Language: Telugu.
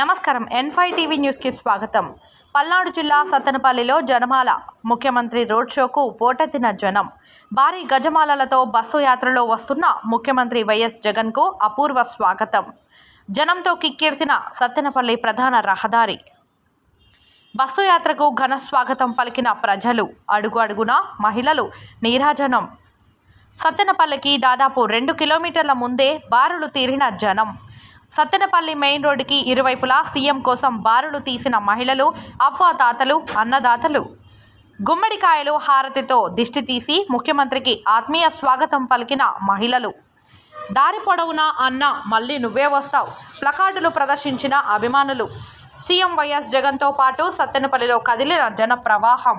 నమస్కారం. ఎన్ ఫైవ్ టీవీ న్యూస్కి స్వాగతం. పల్నాడు జిల్లా సత్తెనపల్లిలో జనమాల. ముఖ్యమంత్రి రోడ్ షోకు పోటెత్తిన జనం. భారీ గజమాలలతో బస్సు యాత్రలో వస్తున్న ముఖ్యమంత్రి వైఎస్ జగన్కు అపూర్వ స్వాగతం. జనంతో కిక్కిరిసిన సత్తెనపల్లి ప్రధాన రహదారి. బస్సు యాత్రకు ఘన స్వాగతం పలికిన ప్రజలు. అడుగు అడుగున మహిళలు నీరాజనం. సత్తెనపల్లికి దాదాపు రెండు కిలోమీటర్ల ముందే బారులు తీరిన జనం. సత్తెనపల్లి మెయిన్ రోడ్డుకి ఇరువైపులా సీఎం కోసం బారులు తీసిన మహిళలు అవ్వాతాతలు అన్నదాతలు. గుమ్మడికాయలు హారతితో దిష్టి తీసి ముఖ్యమంత్రికి ఆత్మీయ స్వాగతం పలికిన మహిళలు. దారి పొడవునా అన్న మళ్ళీ నువ్వే వస్తావు. ప్లకార్డులు ప్రదర్శించిన అభిమానులు. సీఎం వైఎస్ జగన్తో పాటు సత్తెనపల్లిలో కదిలిన జన ప్రవాహం.